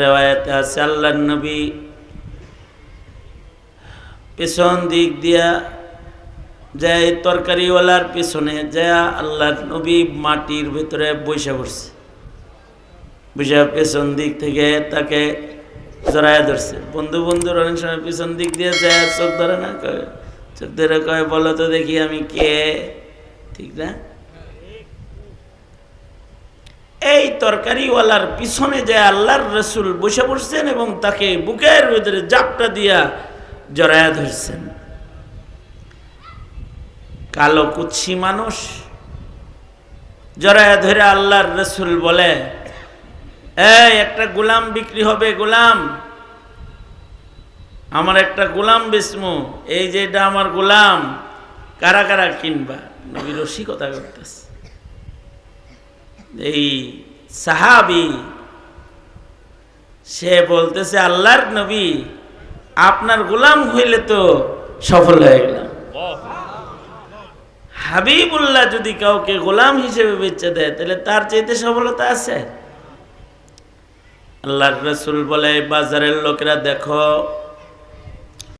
রেওয়ায়তে আছে আল্লাহ নবী। পেছন দিক দিয়া যায় তরকারিওয়ালার পিছনে যা আল্লাহ নবী মাটির ভিতরে বসে পড়ছে। বসে পেছন দিক থেকে তাকে জড়ায় ধরছে। বন্ধু বন্ধুর অনেক সময় পিছন দিক দিয়ে যায়, চোখ ধরে না কয়? চোখ ধরে কয়, বলো তো দেখি আমি কে? ঠিক না এই তরকারিওয়ালার পিছনে যে আল্লাহর রসুল বসে পড়ছেন এবং তাকে বুকের ভিতরে জাপটা দিয়া জড়ায়া ধরছেন। কালো কুচ্ছি মানুষ জড়ায়া ধরে আল্লাহর রসুল বলে, এই, একটা গোলাম বিক্রি হবে, গোলাম। আমার একটা গোলাম বিসমু এই যে এটা আমার গোলাম, কারা কারা কিনবা? নবী রসিকতা করতেছে। এই সাহাবি, সে বলতেছে, আল্লাহর নবী, আপনার গোলাম হইলে তো সফল হয়ে গেলাম। হাবিবুল্লাহ যদি কাউকে গোলাম হিসেবে বেচে দেয়, তাহলে তার চাইতে সফলতা আছে? আল্লাহর রসুল বলে বাজারের লোকেরা দেখো